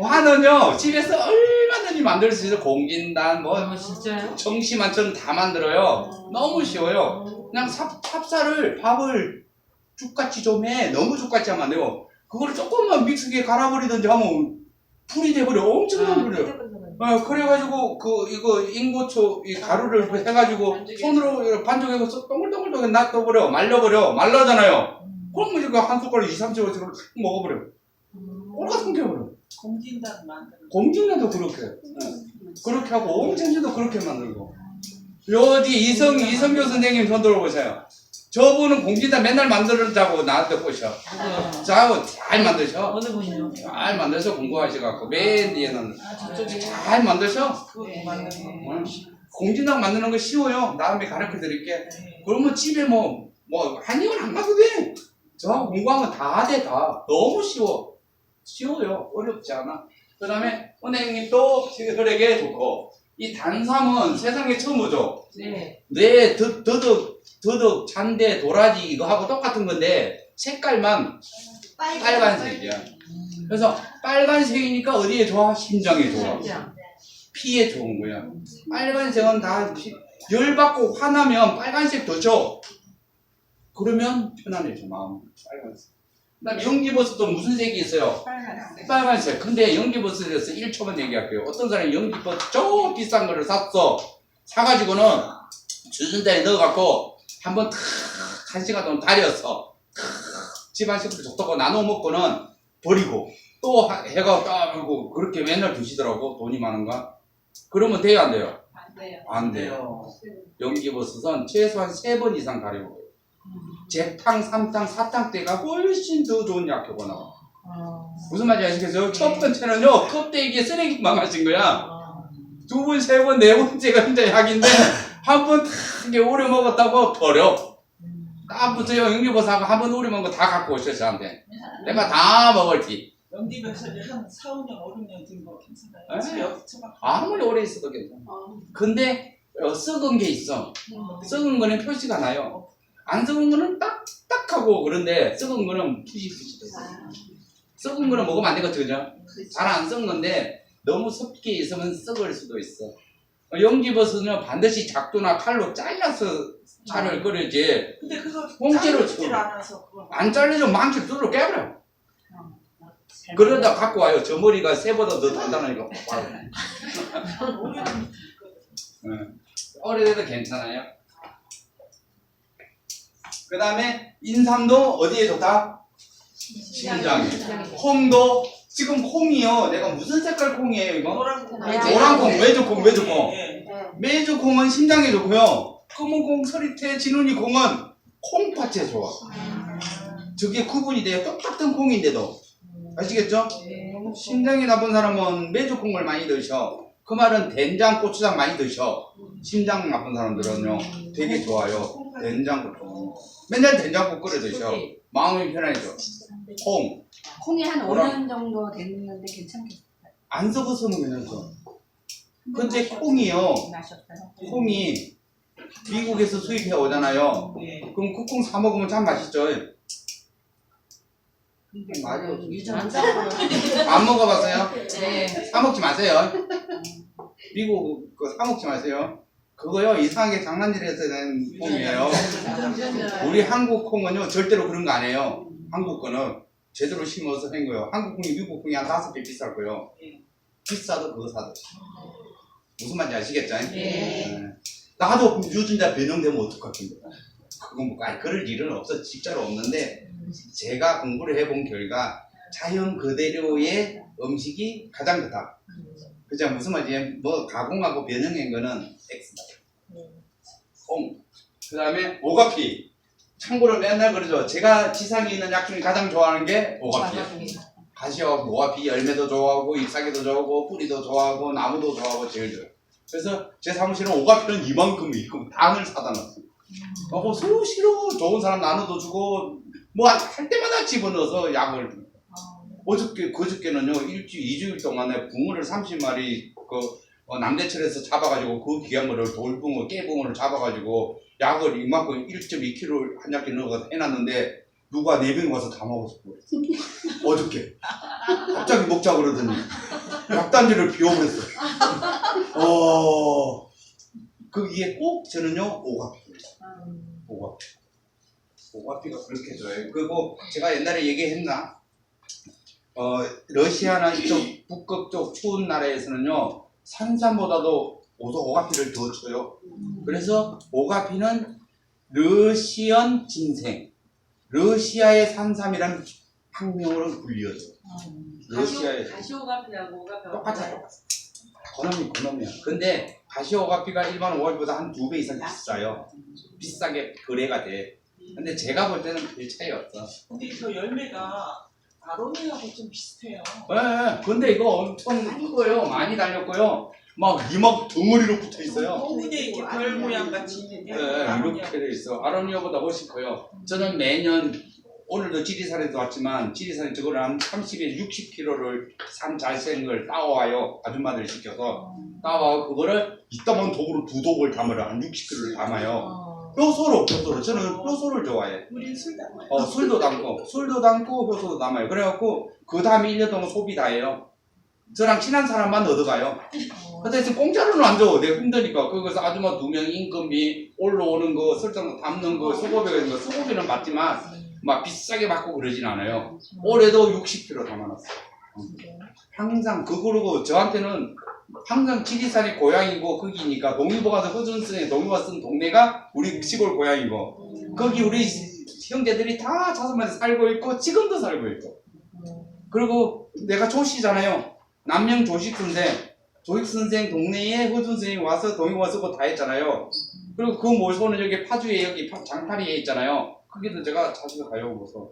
화는요 집에서 얼마든지 만들 수 있어 공진단 뭐 아, 진짜요? 정시만처럼 다 만들어요. 너무 쉬워요. 그냥 삽, 찹쌀을 밥을 죽같이 좀 해. 너무 죽같이 하면 안 돼요. 그거를 조금만 믹스기에 갈아버리든지 하면 풀이 돼버려. 엄청나게 버려요 어, 그래가지고 그 이거 인고초 이 가루를 해가지고 손으로 반죽해서 동글동글동글 놔둬버려. 말려버려. 말라잖아요. 그러면 이거 한 숟가락 2, 3초 탁 먹어버려 꼴가 삼켜버려 공진단 만드는 공중에도 그렇게 그렇게 하고 옹천지도 그렇게 만들고 여기 이성 이성교 선생님 손 들어보세요 저분은 공진단 맨날 만들자고 나한테 꼬셔 누구요? 저하고 잘 만드셔 어느 분이요? 잘 만드셔 공부하셔갖고 맨 뒤에는 아, 저쪽에. 잘 만드셔 네. 거. 어, 공진단 만드는 거 쉬워요 다음에 가르쳐 드릴게 그러면 집에 뭐, 뭐, 한 이건 안 가도 돼. 저 공부하면 다 돼, 다. 너무 쉬워. 쉬워요. 어렵지 않아. 그 다음에, 은행님 또 혈액에 좋고, 이 단삼은 세상에 처음 오죠. 네. 뇌, 더, 더덕, 더덕, 잔대, 도라지, 이거 하고 똑같은 건데, 색깔만 빨간 색이야. 그래서 빨간색이니까 어디에 좋아? 심장에 좋아. 피에 좋은 거야. 빨간색은 다 피- 열받고 화나면 빨간색 더 줘. 그러면 편안해져 마음. 빨간색. 그다음에 연기버섯도 무슨 색이 있어요? 빨간색. 빨간색. 근데 연기버섯에서 1초만 얘기할게요. 어떤 사람이 연기버섯 저 비싼 거를 샀어. 사가지고는 주전자에 넣어갖고 한번 탁한 시간 동안. 탁 집안 식구들 좋다고 나눠 먹고는 버리고 또 하- 해가 따르고 그렇게 맨날 드시더라고 돈이 많은가? 그러면 돼요 안 돼요? 안 돼요. 안 돼요. 연기버섯은 최소한 세번 이상 가려고 재탕, 삼탕, 사탕 때가 훨씬 더 좋은 약효가 나와. 아. 무슨 말인지 아시겠어요? 첫 번째는요, 껍데기에 쓰레기만 마신 거야. 아. 두 번, 세 번, 네 번째가 이제 약인데, 한번탁 오래 먹었다고 버려. 음. 딱 붙어요. 연기버섯하고 한 번 오래 먹은 거 다 갖고 오셔, 저한테. 내가 다 먹을지. 연기 백설이 한 4, 5년, 5, 6년 된거 괜찮아요. 아무리 오래 있어도 괜찮아. 근데, 어, 썩은 게 있어. 썩은 거는 표시가 나요. 안 썩은 거는 딱딱하고 그런데 썩은 거는 푸시푸시 돼요. 썩은 거는 먹으면 안 되거든요. 잘안 썩은 건데 너무 섭게 있으면 썩을 수도 있어. 어, 연기버섯은 반드시 작두나 칼로 잘라서 차를 끓여지 근데 그거 그거. 안 잘리면 망치를 뚫어 깨버려. 그러다 갖고 와요. 저 머리가 새보다 더 단단하니까 있거든. 오래돼도 괜찮아요. 그 다음에 인삼도 어디에 좋다? 심장에. 콩도 지금 콩이요. 내가 무슨 색깔 콩이에요 이거? 노란 콩. 네, 노란 콩, 외조 콩, 콩. 예, 예. 메이저 콩은 심장에 좋고요. 검은 콩, 서리태, 진훈이 콩은 콩팥에 좋아. 저게 구분이 돼요. 똑같은 콩인데도. 아시겠죠? 심장이 나쁜 사람은 메이저 콩을 많이 드셔. 그 말은 된장, 고추장 많이 드셔. 심장 나쁜 사람들은요. 되게 좋아요. 된장국. 맨날 된장국 끓여 드셔. 마음이 편해져. 콩. 콩이 한 뭐라? 5년 정도 됐는데 괜찮겠어요. 안 썩어서는 괜찮죠. 근데 콩이요. 마셨어요. 콩이 미국에서 수입해 오잖아요. 예. 그럼 그 콩 사 먹으면 참 맛있죠. 근데 맞아요. 유전 안 먹어봤어요? 네. 사 먹지 마세요. 미국 그사 먹지 마세요. 그거요 이상하게 장난질해서 낸 콩이에요. 우리 한국 콩은요 절대로 그런 거안 해요. 한국 거는 제대로 심어서 한 거예요. 한국 콩이 미국 콩이 한 다섯 배 비쌀 거예요. 예. 비싸도 그거 사도. 무슨 말인지 아시겠죠? 네. 나도 유전자 변형되면 어떡할 건데. 그건 뭐, 아니, 그럴 일은 없어. 진짜로 없는데, 제가 공부를 해본 결과, 자연 그대로의 음식이 가장 좋다. 그죠? 무슨 말이지? 뭐, 가공하고 변형한 거는 X다. 콩. 그 다음에, 오가피. 참고로 맨날 그러죠. 제가 지상에 있는 약 중에 가장 좋아하는 게 오가피예요. 가시와 모아피 열매도 좋아하고 잎사귀도 좋아하고 뿌리도 좋아하고 나무도 좋아하고 제일 좋아요. 그래서 제 사무실은 오가피는 이만큼 있고 단을 사다 놨어요. 어, 수시로 좋은 사람 나눠도 주고 뭐 할 때마다 집어넣어서 약을. 어저께 그저께는요 일주일 이주일 동안에 붕어를 30마리 그 어, 남대철에서 잡아가지고 그 귀한 거를 돌붕어 깨붕어를 잡아가지고 약을 이만큼 1.2kg 한 약기 넣어서 해놨는데 누가 네 병이 와서 다 먹었어. 어저께 갑자기 먹자 그러더니 약단지를 비워버렸어. 어, 그 이게 꼭 저는요 오가피입니다. 음. 오가피. 오가피가 그렇게 좋아요. 그리고 제가 옛날에 얘기했나? 어, 러시아나 이쪽 북극 쪽 추운 나라에서는요 산삼보다도 오소 오가피를 더 줘요. 그래서 오가피는 러시안 진생, 러시아의 산삼이라는 학명으로 불리어져. 러시아의 가시오가피하고 오가피하고 똑같아요. 그놈이 그놈이야. 근데 가시오가피가 일반 오가피보다 한 두 배 이상 비싸요. 비싸게 거래가 돼. 근데 제가 볼 때는 별 차이 없어. 근데 저 열매가 아로니하고 좀 비슷해요. 예, 예. 근데 이거 엄청 커요. 많이 달렸고요. 막 이막 덩어리로 붙어 있어요. 어, 근데 이렇게 별 모양 같이 있는데 예, 이렇게 돼 있어. 아로니아보다 훨씬 커요. 저는 매년 오늘도 지리산에서 왔지만 지리산에 저거를 한 30에 60kg를 산 잘생걸 따와요. 아줌마들 시켜서 따와 그거를 이따만 독으로 두 독을 담으라 한 60kg를 담아요. 어. 효소로 효소로 저는 효소를 좋아해. 우린 술 담아요. 어, 술도 담고 술도 담고 효소도 담아요. 그래갖고 그 다음에 1년 동안 소비 다 해요. 저랑 친한 사람만 얻어가요. 어. 근데 지금 공짜로는 안 줘. 내가 힘드니까. 거기서 아줌마 두 명 인건비 올라오는 거, 설정 담는 거, 수고비가 있는 거, 수고비는 맞지만 막 비싸게 받고 그러진 않아요. 올해도 60kg 담아놨어. 항상 그 그러고 저한테는 항상 지리산이 고향이고 거기니까 동의보 가서 허준슨의 동의보가 쓴 동네가 우리 시골 고향이고 거기 우리 형제들이 다 자선만에 살고 있고 지금도 살고 있고 그리고 내가 조씨잖아요. 남명 조식 선생, 조식 선생 동네에 허준 선생님 와서 동의보 쓰고 다 했잖아요. 그리고 그 모서는 여기 파주에 여기 파- 장파리에 있잖아요. 거기도 제가 자주 가요 모서.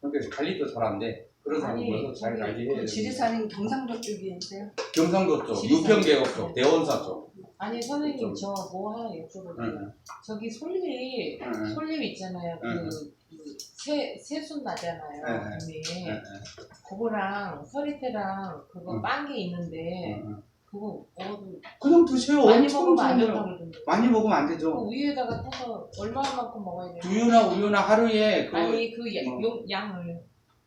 그러니까 관리도 잘 안 돼. 그런 사람 아니 모서 잘 관리해야 그 돼. 지리산이 경상도 쪽이었어요? 경상도 쪽, 지리산. 유평계곡 쪽, 대원사 쪽. 아니 선생님 저뭐 하나 여쭤볼게요. 응, 저기 솔잎 응, 응. 솔잎 있잖아요. 응. 그새 새순 나잖아요. 응, 응, 응, 그거랑 서리태랑 그거 응. 빤게 있는데 응, 응. 그거 먹어도 그냥 드세요. 많이 엄청 먹으면 안 좋아요. 좋다고 그러던데. 많이 먹으면 안그 되죠. 우유에다가 타서 얼마만큼 먹어야 돼요? 두유나 우유나 하루에 그 아니 그 야, 뭐. 용, 양을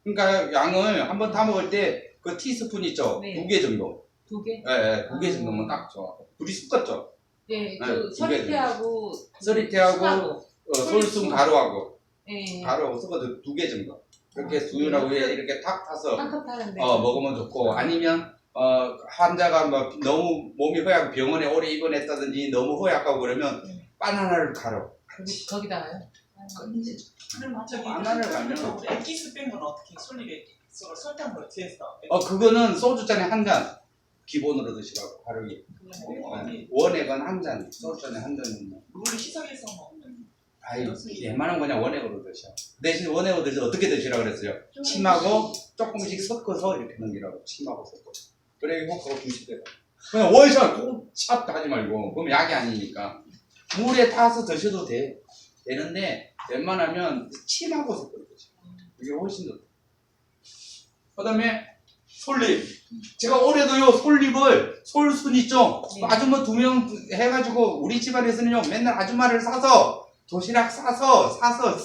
그러니까 양을 한번 타 먹을 때 그 티스푼 있죠. 네. 두 개 정도. 두 개? 예, 예, 두개 정도면 딱 좋아. 둘이 섞었죠. 네, 네, 그 두개 서리태하고 서리태하고 순하고. 어, 솔순 가루하고 네. 가루하고 섞어서 두 개 정도. 이렇게 아, 그래요? 우유에 이렇게 탁 타서 한컵 타는데 어, 먹으면 좋고 아니면 어, 환자가 뭐 너무 몸이 허약 병원에 오래 입원했다든지 너무 허약하고 그러면 네. 바나나를 가루. 거기, 거기다가요? 그럼 저기 바나나를 가면 액기스 뺀 건 어떻게 솔잎 액기스 설탕 넣지해서 어 그거는 소주 잔에 한 잔 기본으로 드시라고 하루에 어, 원액은 한 잔, 소주 잔에 한 잔. 정도. 물 희석해서 먹는 아이 웬만한 그냥 원액으로 드셔. 대신 원액으로 드셔. 어떻게 드시라 그랬어요? 침하고 조금씩 섞어서 이렇게 넘기라고. 침하고 섞어. 그래 효과가 두시대요. 그냥 원샷 꼭샷 하지 말고. 그럼 약이 아니니까. 물에 타서 드셔도 돼 되는데 웬만하면 침하고 섞어 드셔. 이게 훨씬 좋다. 그다음에 솔잎. 제가 올해도요 솔잎을 솔순 있죠. 네. 아줌마 두 명 해가지고 우리 집안에서는요 맨날 아줌마를 사서 도시락 싸서 사서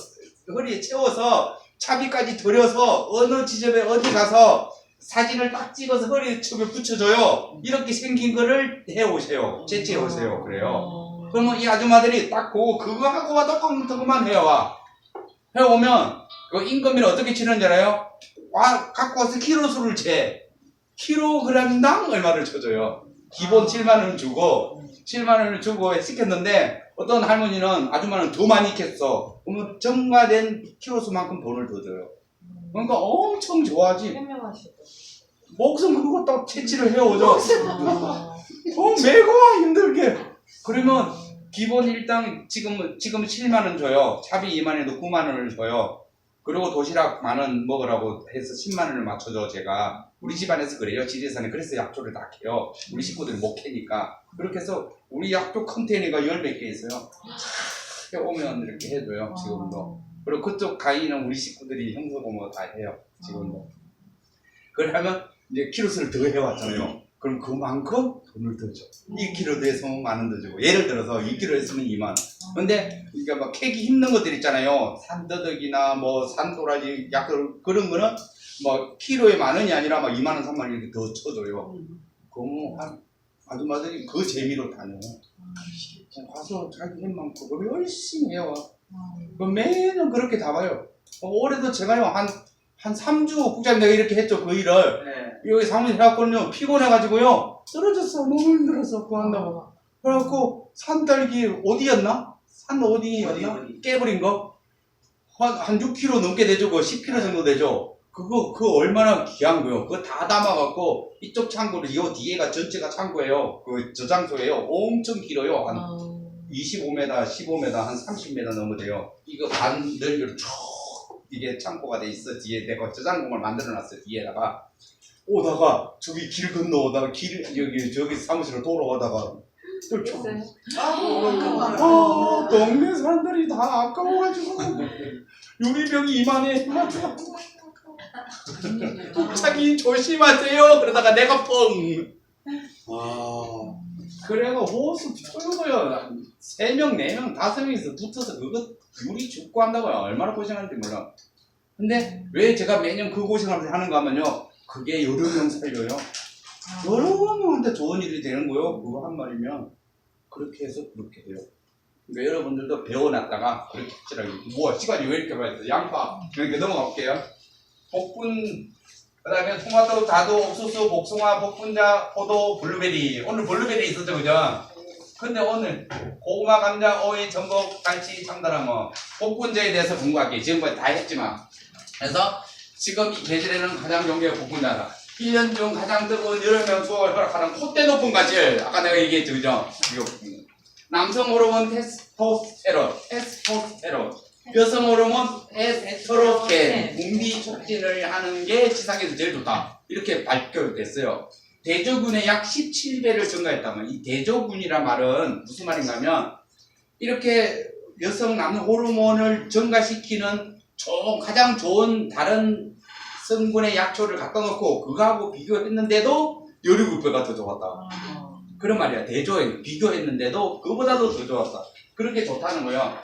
허리에 채워서 차비까지 들여서 어느 지점에 어디 가서 사진을 딱 찍어서 허리 춤에 붙여줘요. 이렇게 생긴 거를 해 오세요. 채취해 오세요. 그래요. 어, 그러면 이 아줌마들이 딱 보고 그거 하고 와도 컴퓨터만 해와. 해오면 그 인건비를 어떻게 치는지 알아요? 와, 갖고 와서 키로 수를 재. 킬로그램당 얼마를 쳐줘요. 기본 7만 원 주고 7만 원을 주고 시켰는데 어떤 할머니는 아줌마는 더 많이 캤어. 그러면 정가된 키로수만큼 돈을 더 줘요. 그러니까 엄청 좋아하지. 목숨 딱 채취를 해오죠. 아, 어, 매고 와 힘들게. 그러면 기본 일당 지금은 지금 7만 원 줘요. 차비 2만 원에도 9만 원을 줘요. 그리고 도시락 만 원 먹으라고 해서 10만 원을 맞춰줘 제가 우리 집안에서 그래요. 지리산에 그래서 약조를 다 캐요. 우리 식구들이 못 캐니까 그렇게 해서 우리 약조 컨테이너가 열 몇 개 있어요. 차 오면 이렇게 해줘요. 지금도. 그리고 그쪽 가위는 우리 식구들이 형사 고모 다 해요. 지금도. 그러면 이제 키로수를 더 해왔잖아요. 그럼 그만큼 돈을 더 줘. 2kg 더 했으면 만원더 주고. 예를 들어서 2kg 했으면 2만 원. 근데 그러니까 막 캐기 힘든 것들 있잖아요. 산더덕이나 뭐 산도라지 약 그런 거는 뭐 키로에 만 원이 아니라 막 2만 원, 3만 원 이렇게 더 쳐줘요. 음. 그럼 한 아줌마들이 그 재미로 다녀요. 가서 자기 할 만큼 그걸 열심히 해와. 그 매년 그렇게 다 봐요. 어, 올해도 제가요 한 한 3주 국장 내가 이렇게 했죠 그 일을 네. 여기 사무실 해갖고는요 피곤해가지고요 쓰러졌어 너무 힘들어서 그거 한다고 어. 그래갖고 산딸기 어디였나? 산 어디였나? 어디, 어디? 깨버린 거? 한, 한 6kg 넘게 되죠 그거 10kg 정도 되죠 그거 그거 얼마나 귀한 거요 그거 다 담아갖고 이쪽 창고를 이 뒤에가 전체가 창고예요 그 저장소예요 엄청 길어요 한 어. 25m, 15m, 한 30m 넘어 돼요. 이거 반 넓이로 쭉 이게 창고가 돼 있어. 뒤에 내가 저장공을 만들어 놨어요. 뒤에다가 오다가 저기 길 건너 오다가 길 여기 저기 사무실로 돌아오다가 또 쳐. 있어요? 아, 동네 사람들이 다 아까워가지고 유리병이 이만해. 북차기 조심하세요. 그러다가 내가 뻥. 아. 그래가 호수 털고요. 세 명, 네 명, 다섯 명이서 붙어서 그거 유리 줍고 한다고요. 얼마나 고생하는지 몰라. 근데 왜 제가 매년 그 고생을 하는가 하면요. 그게 명 살려요. 여러 명한테 좋은 일이 되는 거요. 그거 한 말이면. 그렇게 해서 그렇게 돼요. 그러니까 여러분들도 배워놨다가 그렇게 하시라고. 뭐, 시간이 왜 이렇게 많이 돼? 양파. 이렇게 넘어가 볼게요. 복분, 그 다음에 토마토, 다도, 옥수수, 복숭아, 복분자, 포도, 블루베리. 오늘 블루베리 있었죠, 그죠? 근데 오늘 고구마, 감자, 오이, 전복, 갈치, 참다랑 뭐 복분자에 대해서 공부할게요. 지금까지 다 했지만. 그래서 지금 이 계절에는 가장 좋은 게 복분자다. 1년 중 가장 뜨거운 여름의 수확을 허락하는 콧대 높은 가지. 아까 내가 얘기했죠, 그죠? 남성 호르몬 테스토스테론, 테스토스테론. 여성 호르몬 에스트로겐, 분비 촉진을 하는 게 지상에서 제일 좋다. 이렇게 발표됐어요. 대조군의 약 17배를 증가했다면 이 대조군이란 말은 무슨 말인가 하면 이렇게 여성 남성 호르몬을 증가시키는 좀 가장 좋은 다른 성분의 약초를 갖다 놓고 그거하고 비교했는데도 17배가 더 좋았다. 그런 말이야. 대조에 비교했는데도 그보다도 더 좋았다. 그렇게 좋다는 거예요.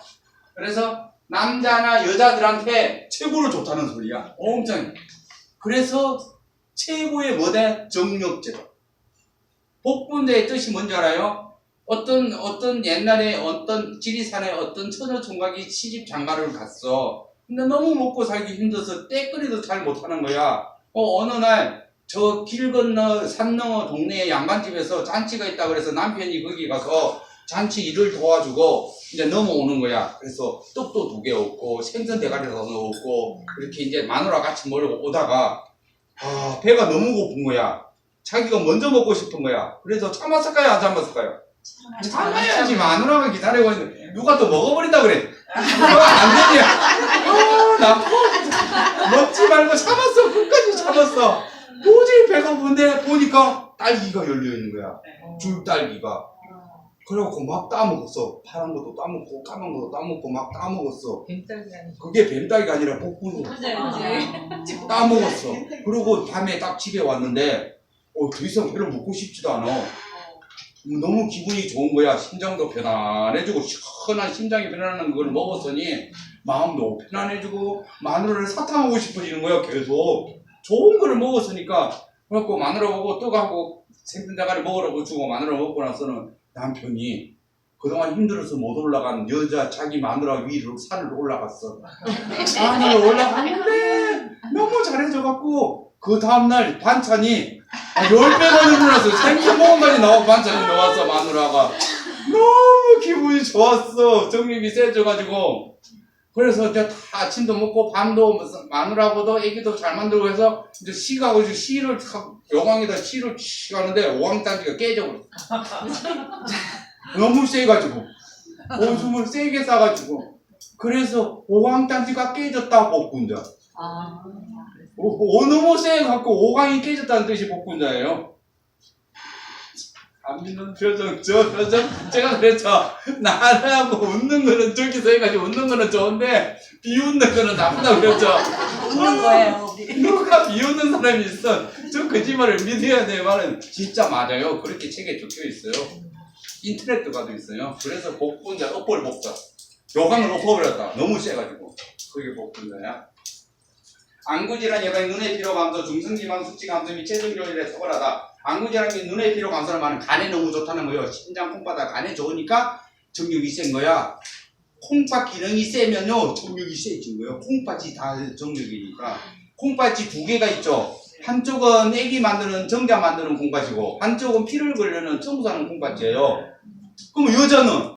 그래서 남자나 여자들한테 최고로 좋다는 소리야. 엄청. 그래서 최고의 뭐다? 정력제다. 복분자의 뜻이 뭔지 알아요? 어떤 어떤 옛날에 어떤 지리산에 어떤 처녀 총각이 시집 장가를 갔어. 근데 너무 먹고 살기 힘들어서 떼거리도 잘 못하는 거야. 어 어느 날 저 길 건너 산 넘어 동네에 양반집에서 잔치가 있다 그래서 남편이 거기 가서 잔치 일을 도와주고 이제 넘어오는 거야. 그래서 떡도 두 개 얻고 생선 대가리 하나 넣었고 그렇게 이제 마누라 같이 몰고 오다가 아 배가 너무 고픈 거야. 자기가 먼저 먹고 싶은 거야. 그래서 참았을까요? 안 참았을까요? 참아야지 마누라가 기다리고 있는데 누가 또 먹어버린다 그래. 그거 안 되냐? 아, 나 먹지 말고 참았어. 끝까지 참았어. 도저히 배가 고픈데 보니까 딸기가 열려 있는 거야. 줄 딸기가. 그래갖고 막 따먹었어. 파란 것도 따먹고 까만 것도 따먹고 막 따먹었어. 뱀딸기 아니고. 그게 뱀딸기가 아니라 복분자. 맞아요. 따먹었어. 그리고 밤에 딱 집에 왔는데 어, 더 이상 별로 먹고 싶지도 않아. 너무 기분이 좋은 거야. 심장도 편안해지고 시원한 심장이 편안한 걸 먹었으니 마음도 편안해지고 마누라를 사탕하고 싶어지는 거야. 계속 좋은 거를 먹었으니까 그래갖고 마누라 보고 떡하고 생선자갈이 먹으라고 주고 마누라 먹고 나서는 남편이 그동안 힘들어서 못 올라간 여자 자기 마누라 위로 산을 올라갔어. 산을 올라갔는데 너무 잘해줘갖고 그 다음날 반찬이 아, 10배가 늘어났어. 생선먹은까지 나와 반찬이 나왔어 마누라가. 너무 기분이 좋았어. 정립이 세져가지고. 그래서 이제 다 아침도 먹고 밤도 마누라하고도 애기도 잘 만들고 해서 이제 시가고 이제 시를 탁 요강에다 시를 치 하는데 오왕단지가 깨져버렸어. 너무 세가지고 오줌을 세게 싸가지고 그래서 오왕단지가 깨졌다 복분자. 아. 오, 너무 세갖고 오강이 깨졌다는 뜻이 복분자예요. 안 믿는 표정, 저 표정, 제가 그랬죠. 나하고 웃는 거는 저기서 해가지고 웃는 거는 좋은데, 비웃는 거는 나쁘다고 그랬죠. 웃는 거예요. 누가 비웃는 사람이 있어. 저 거짓말을 믿어야 돼. 말은 진짜 맞아요. 그렇게 책에 적혀 있어요. 인터넷도 가도 있어요. 그래서 복분자, 엎벌 복자. 요강을 엎어버렸다. 너무 세가지고. 그게 복분자야. 안구질환 예방, 눈의 피로 감소, 중성지방 수치 감소 및 체중 조절에 탁월하다. 안구질환 및 눈의 피로 감소를 말하는 간에 너무 좋다는 거예요. 신장 콩팥가 간에 좋으니까 정력이 센 거야. 콩팥 기능이 세면요 정력이 세진 거예요. 콩팥이 다 정력이니까. 콩팥이 두 개가 있죠. 한쪽은 애기 만드는 정자 만드는 콩팥이고 한쪽은 피를 걸려는 청소하는 콩팥이에요. 그럼 여자는